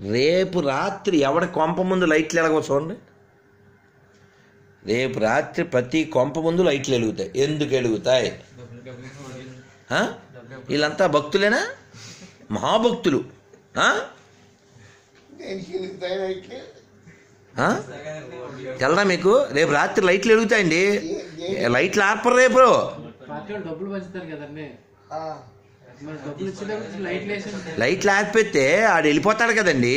రేపు రాత్రి ఎవడి కొంప ముందు లైట్లు ఎలాగో చూడండి. రేపు రాత్రి ప్రతి కొంప ముందు లైట్లు వెలుగుతాయి. ఎందుకు వెలుగుతాయి? వీళ్ళంతా భక్తులేనా? మహాభక్తులు? తెలదా మీకు? రేపు రాత్రి లైట్లు వెలుగుతాయండి. లైట్లు ఆర్పరు రేపు. డబ్బులు పంచుతారు కదండి. లైట్లు ఆర్పెత్తే ఆడు వెళ్ళిపోతాడు కదండి.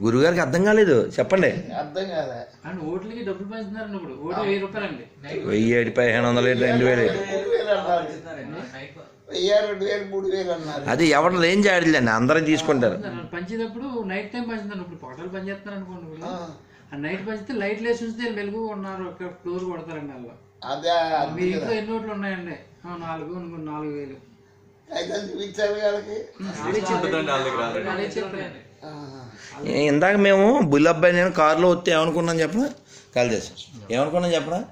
గురుగారికి అర్థం కాలేదు. చెప్పండి. అర్థం కాదా అండ్ ఓట్లకి డబ్బులు పంచుతున్నారండి ఇప్పుడు. ఓటు వెయ్యి రూపాయలండి. వెయ్యి ఏడు పదిహేను వందలు రెండు వేలు. అది ఎవరు రేంజ్ ఆడలేండి అందరం తీసుకుంటారు. పంచేటప్పుడు నైట్ టైం పంచుతాను ఇప్పుడు పగలు పనిచేస్తున్నారు అనుకోండి ఆ, నైట్ పంచితే లైట్లు వేసి ఉంచితే వెలుగు ఉన్నారు ఒక ఫ్లోర్ కొడతారండి వాళ్ళు అదే మీ ఇంట్లో ఎన్ని ఓట్లు ఉన్నాయండి? నాలుగు ఇంకో నాలుగు వేలు. అయితే చూపించాలి వాళ్ళకి. అదే చెప్పారు. అదే చెప్పారు. ఆ, ఏ- ఇందాక మేము బుల్లబ్బాయి నేను కారులో వస్తే ఏమనుకున్నాం చెప్పనా? కలిదేశం ఏమనుకున్నాం చెప్పనా?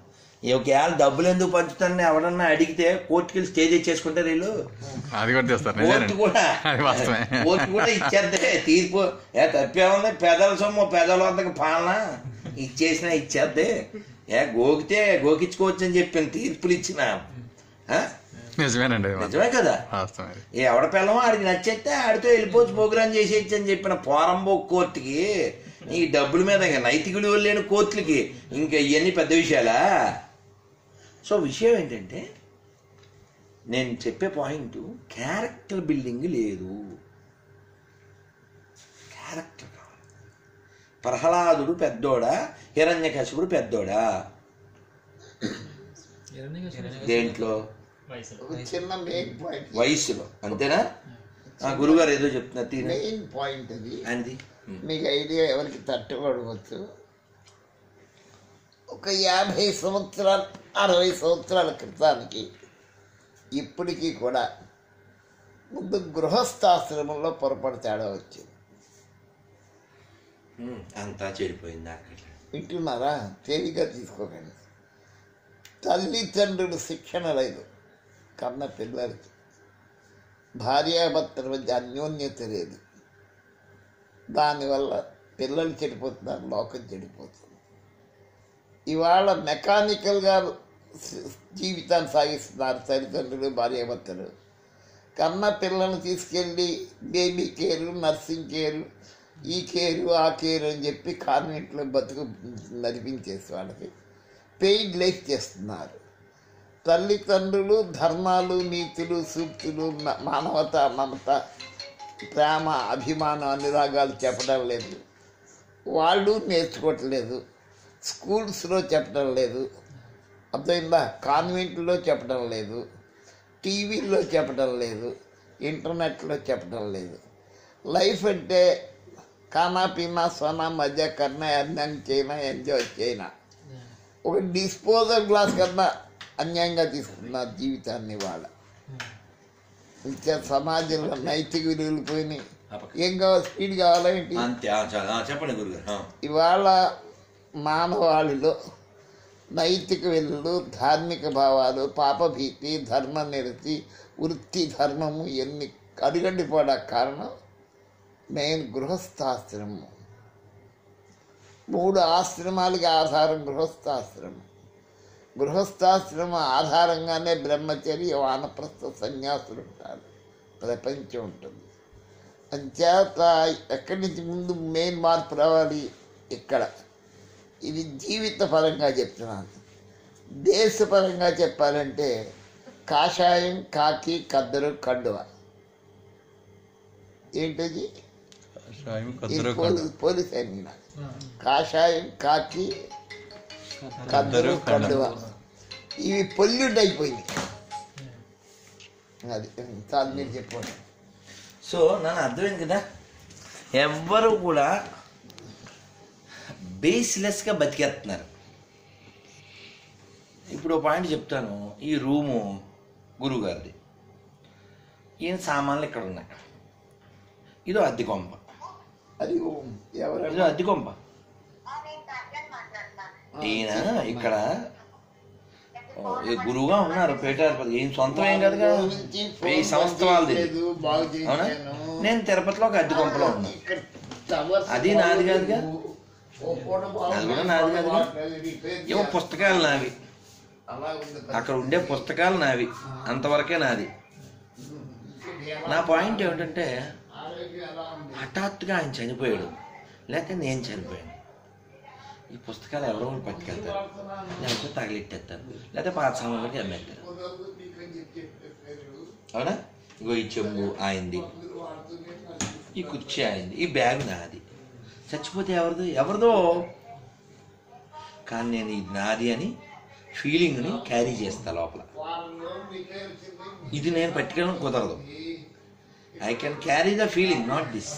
ఈ ఒకవేళ డబ్బులు ఎందుకు పంచుతానని ఎవడన్నా అడిగితే కోర్టుకి వెళ్ళి స్టేజ్ ఇచ్చేసుకుంటారు వీళ్ళు. అది కూడా చేస్తారు కోర్టు కూడా. కోర్టు కూడా ఇచ్చేద్దే తీర్పు. ఏ తప్పేముంది? పెదల సొమ్ము పెదల వద్దకు పాలన? ఇచ్చేసినా ఇచ్చేద్దే. ఏ గోకితే గోకించుకోవచ్చు అని చెప్పిన తీర్పులు ఇచ్చిన? నిజమేనండి. నిజమే కదా? ఎవడ పిల్లమో ఆడికి నచ్చేస్తే ఆడితో వెళ్ళిపోవచ్చు ప్రోగ్రామ్ చేసేయచ్చు అని చెప్పిన పోరంబో కోర్టుకి ఈ డబ్బుల మీద ఇంకా నైతిక విలువలు లేని కోర్టులకి ఇంకా ఇవన్నీ పెద్ద విషయాలా? సో విషయం ఏంటంటే నేను చెప్పే పాయింట్ క్యారెక్టర్ బిల్డింగ్ లేదు. క్యారెక్టర్ కావాలి. ప్రహ్లాదుడు పెద్దోడా? హిరణ్యకశిపుడు పెద్దోడా? దేంట్లో? చిన్న మెయిన్ పాయింట్ వయసులో అంతేనా? ఆ గురుగారు ఏదో చెప్తున్నారు తీన మెయిన్ పాయింట్ అది. అంది మీకు ఐడియా ఎవరికి తట్టుకోవచ్చు ఒక యాభై సంవత్సరాలు అరవై సంవత్సరాల క్రితానికి ఇప్పటికీ కూడా ముందు గృహస్థాశ్రమంలో పొరపాటు తేడా వచ్చింది. అంతా చెడిపోయింది అక్కడ వింటున్నారా? తేలిగ్గా తీసుకోకండి. తల్లిదండ్రులు శిక్షణ లేదు. కన్న పిల్లలకి. భార్యాభర్తల మధ్య అన్యోన్యత లేదు. దానివల్ల పిల్లలు చెడిపోతున్నారు లోకం చెడిపోతుంది. ఇవాళ మెకానికల్గా జీవితాన్ని సాగిస్తున్నారు తల్లిదండ్రులు భార్యాభర్తలు. కన్న పిల్లల్ని తీసుకెళ్ళి బేబీ కేరు నర్సింగ్ కేరు ఈ కేరు ఆ కేరు అని చెప్పి కాన్వెంట్లో బతుకు నడిపించేసి వాళ్ళకి పెయిడ్ లైఫ్ చేస్తున్నారు. తల్లిదండ్రులు ధర్మాలు నీతులు సూక్తులు మానవత మమత ప్రేమ అభిమానం అన్ని రాగాలు చెప్పడం లేదు. వాళ్ళు నేర్చుకోవట్లేదు. స్కూల్స్లో చెప్పడం లేదు. అర్థమైందా? కాన్వెంట్లో చెప్పడం లేదు. టీవీలో చెప్పడం లేదు. ఇంటర్నెట్లో చెప్పడం లేదు. లైఫ్ అంటే ఖానా పీనా సోనా మధ్య కన్నా అన్యాయం చేయనా ఎంజాయ్ చేయనా ఒక డిస్పోజల్ గ్లాస్ కన్నా అన్యాయంగా తీసుకున్నారు జీవితాన్ని వాళ్ళ. ఇంకా సమాజంలో నైతిక విలువలు పోయినాయి. ఏం కావాలి? స్పీడ్ కావాలేంటి చెప్పండి గురుగారు. ఇవాళ మానవాళిలో నైతిక విలువలు ధార్మిక భావాలు పాపభీతి ధర్మ నిరతి వృత్తి ధర్మము ఎన్ని అడుగండిపోవడానికి కారణం? మెయిన్ గృహస్థాశ్రమం. మూడు ఆశ్రమాలకి ఆధారం గృహస్థాశ్రమం. గృహస్థాశ్రమం ఆధారంగానే బ్రహ్మచర్య వానప్రస్థ సన్యాసులు ఉంటారు. ప్రపంచం ఉంటుంది. అంచేత ఎక్కడి నుంచి ముందు మెయిన్ మార్పు రావాలి? ఇక్కడ. ఇది జీవిత పరంగా చెప్తున్నాను. దేశపరంగా చెప్పాలంటే కాషాయం కాకి కద్దరు కండువ. ఏంటది? పోలీస్ అయినా కాషాయం కాకి కద్దరు కండువ. ఇవి పొల్యూట్ అయిపోయింది. అది చాలు మీరు చెప్పండి. సో నన్ను అర్థమైంది కదా? ఎవ్వరు కూడా బేస్లెస్గా బతికేస్తున్నారు. ఇప్పుడు ఒక పాయింట్ చెప్తాను ఈ రూము గురువుగారిది ఈయన సామాన్లు ఇక్కడ ఉన్నాయి. ఇదో అద్దె కొంప. అది ఇదో ఎవరైనా అద్దె కొంప. ఈయన ఇక్కడ గురువుగా ఉన్నారు పేటారిపతి ఏం సొంతం ఏం కదా వెయ్యి సంవత్సరాలది వాళ్ళది అవునా? నేను తిరుపతిలో ఒక అద్దె కొంపలో ఉన్నా. అది నాది కాదుగా? అది కూడా నాది కాదుగా? ఏమో ఏవో పుస్తకాలు నావి. అక్కడ ఉండే పుస్తకాలు నావి. అంతవరకే నాది. నా పాయింట్ ఏమిటంటే హఠాత్తుగా ఆయన చనిపోయాడు. లేకపోతే నేను చనిపోయాను. ఈ పుస్తకాలు ఎవరో కూడా పట్టుకెళ్తారు లేకపోతే తగిలెట్టేస్తారు లేకపోతే పాత సామాన్లకి అమ్మేస్తారు అవునా ఇగో ఈ చెంబు ఆయింది ఈ కుర్చీ ఆయింది ఈ బ్యాగ్ నాది చచ్చిపోతే ఎవరిదో ఎవరిదో కానీ నేను ఇది నాది అని ఫీలింగ్ని క్యారీ చేస్తా లోపల ఇది నేను పట్టుకెళ్ళడం కుదరదు I can carry the feeling not this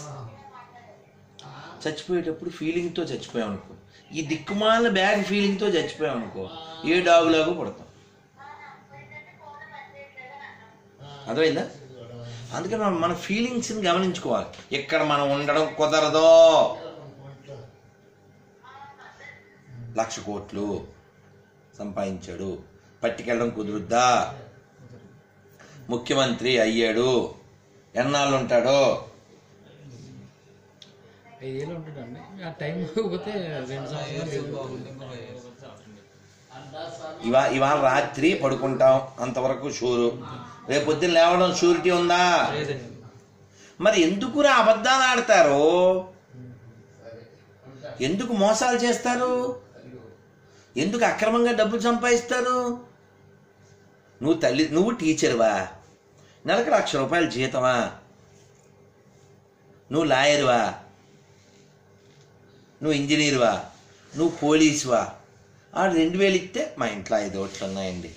చచ్చిపోయేటప్పుడు ఫీలింగ్తో చచ్చిపోయాం అనుకో ఈ దిక్కుమాల బ్యాగ్ ఫీలింగ్తో చచ్చిపోయాం అనుకో ఏ డాగులాగా పడతాం. అర్థమైందా? అందుకని మనం మన ఫీలింగ్స్ని గమనించుకోవాలి. ఇక్కడ మనం ఉండడం కుదరదో. లక్ష కోట్లు సంపాదించాడు. పట్టుకెళ్ళడం కుదురుద్దా? ముఖ్యమంత్రి అయ్యాడు. ఎన్నాళ్ళు ఉంటాడో ఐదేళ్ళు ఉంటాడండి ఆ టైం పోతే రెండు సంవత్సరాలు ఇవా ఇవాళ రాత్రి పడుకుంటాం. అంతవరకు షూరు. రేపు పొద్దున్న లేవడం షూరిటీ ఉందా? మరి ఎందుకురా అబద్ధాలు ఆడతారు? ఎందుకు మోసాలు చేస్తారు? ఎందుకు అక్రమంగా డబ్బులు సంపాదిస్తారు? నువ్వు తల్లి నువ్వు టీచర్వా? నెలకు లక్ష రూపాయలు జీతమా? నువ్వు లాయర్వా? నువ్వు ఇంజనీర్వా నువ్వు పోలీసువా ఆ రెండు వేలు ఇస్తే మా ఇంట్లో ఐదు ఓట్లు ఉన్నాయండి.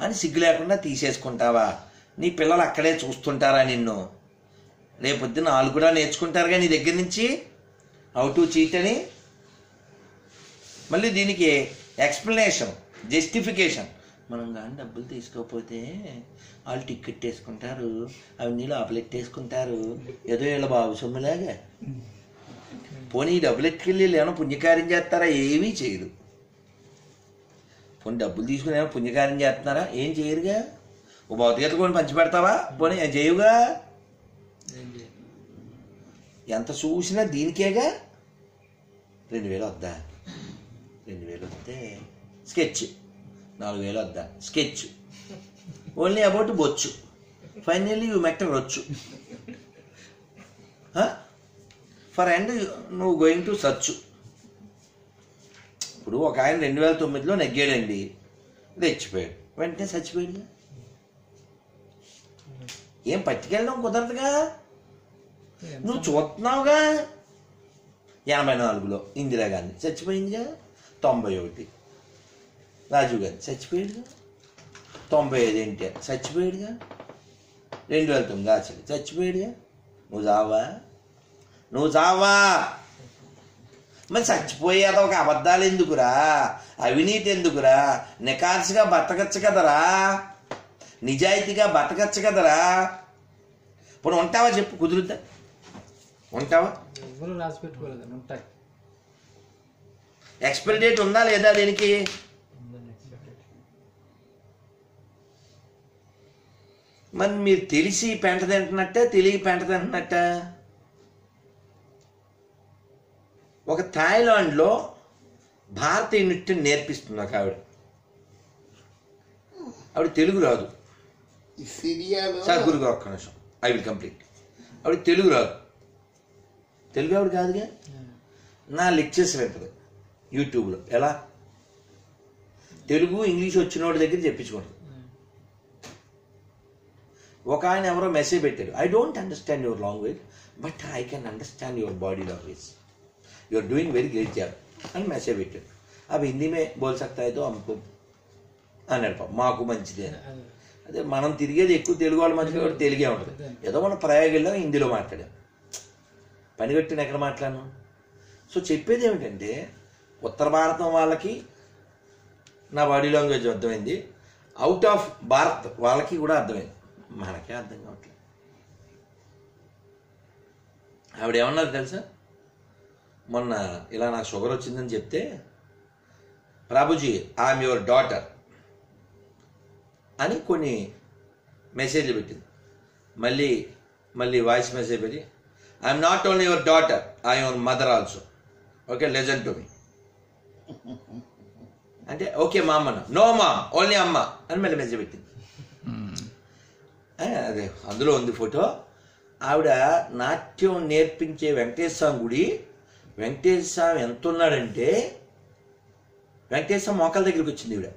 అని సిగ్గు లేకుండా తీసేసుకుంటావా? నీ పిల్లలు అక్కడే చూస్తుంటారా నిన్ను? రేపొద్దున వాళ్ళు కూడా నేర్చుకుంటారుగా నీ దగ్గర నుంచి? హౌ టు చీట్ అని? మళ్ళీ దీనికి ఎక్స్ప్లెనేషన్ జస్టిఫికేషన్ మనం కానీ డబ్బులు తీసుకోకపోతే వాళ్ళు టికెట్ వేసుకుంటారు అవన్నీ లోపలెట్టేసుకుంటారు ఏదో వీళ్ళ బాబు సొమ్ములాగా. పోనీ డబ్బులు వీళ్ళు ఏమైనా పుణ్యకార్యం చేస్తారా? ఏమీ చేయరు. పోనీ డబ్బులు తీసుకుని ఏమైనా పుణ్యకార్యం చేస్తున్నారా? ఏం చేయరుగా? ఓ భౌతికత కొని పంచి పెడతావా? పోనీ చేయాలి ఎంత చూసినా దీనికేగా? రెండు వేలు వద్దా? రెండు వేలు వస్తే స్కెచ్. నాలుగు వేలు వద్దా? స్కెచ్. ఓన్లీ అబౌట్ బొచ్చు. ఫైనల్లీ యూ వచ్చు ఫర్ ఎండ్ నువ్వు గోయింగ్ టు సర్చ్ ఇప్పుడు ఒక ఆయన రెండు వేల తొమ్మిదిలో నెగ్గాడండి. తెచ్చిపోయాడు. వెంటనే చచ్చిపోయాడు. ఏం పట్టుకెళ్ళడం కుదరదుగా? నువ్వు చూస్తున్నావుగా? ఎనభై నాలుగులో ఇందిరాగాంధీ చచ్చిపోయిందిగా? తొంభై ఒకటి. రాజీవ్ గాంధీ చచ్చిపోయాడుగా తొంభై ఐదు ఎన్టీఆర్ చచ్చిపోయాడుగా? రెండు వేల తొమ్మిది ఆచరి చచ్చిపోయాడుగా? నువ్వు చావా? నువ్వు చావా? మరి చచ్చిపోయేది ఒక అబద్ధాలు ఎందుకురా? అవినీతి ఎందుకురా? నికార్సుగా బతకచ్చు కదరా? నిజాయితీగా బతకచ్చు కదరా? ఇప్పుడు ఉంటావా చెప్పు కుదురుద్దా? ఉంటావా? ఎవరు రాసి పెట్టుకోలేదండి ఉంటాయి. ఎక్స్పైరీ డేట్ ఉందా లేదా దీనికి. మరి మీరు తెలిసి పెంట తింటున్నట్ట తెలియ పెంట తింటున్నట్ట? ఒక థాయిలాండ్లో భారతీయ నృత్యం నేర్పిస్తుంది ఒక ఆవిడ. ఆవిడ తెలుగు రాదు. సార్ గురుగారు ఒక్క నిమిషం. I will complete. ఆవిడ తెలుగు రాదు. తెలుగు ఆవిడ కాదుగా? నా లెక్చర్స్ వింటది. యూట్యూబ్లో. ఎలా? తెలుగు ఇంగ్లీష్ వచ్చినోడి దగ్గర చెప్పించుకుంటుంది. ఒక ఆయన ఎవరో మెసేజ్ పెట్టారు. I don't understand your language but I can understand your body language You are doing very great job అని మెసేజ్ పెట్టాడు అవి హిందీ మే బోల్ సక్తా అయితే అమ్ముకో అన్నాడు పాపం. మాకు మంచిదే అదే. అదే మనం తిరిగేది ఎక్కువ తెలుగు వాళ్ళ మధ్య కూడా తెలుగే ఉంటుంది ఏదో మనం ప్రయోగంలో హిందీలో మాట్లాడాం పని కట్టిన ఎక్కడ మాట్లాడను సో చెప్పేది ఏమిటంటే ఉత్తర భారతం వాళ్ళకి నా బాడీ లాంగ్వేజ్ అర్థమైంది అవుట్ ఆఫ్ భారత్ వాళ్ళకి కూడా అర్థమైంది మనకే అర్థం కావట్లేదు ఆవిడ ఏమన్నారు తెలుసా మొన్న ఇలా నాకు షుగర్ వచ్చిందని చెప్తే ప్రభుజీ ఐఎమ్ యువర్ డాటర్ అని కొన్ని మెసేజ్లు పెట్టింది. మళ్ళీ మళ్ళీ వాయిస్ మెసేజ్ పెట్టి I'm not only your daughter I your mother also okay listen to me అంటే ఓకే మా అమ్మను నో మా ఓన్లీ అమ్మ అని మళ్ళీ మెసేజ్ పెట్టింది. అదే అందులో ఉంది ఫోటో. ఆవిడ నాట్యం నేర్పించే వెంకటేశ్వర గుడి వెంకటేశ్వర స్వామి ఎంత ఉన్నాడంటే వెంకటేశ్వర స్వామి మోకాల దగ్గరికి వచ్చింది ఈవిడ.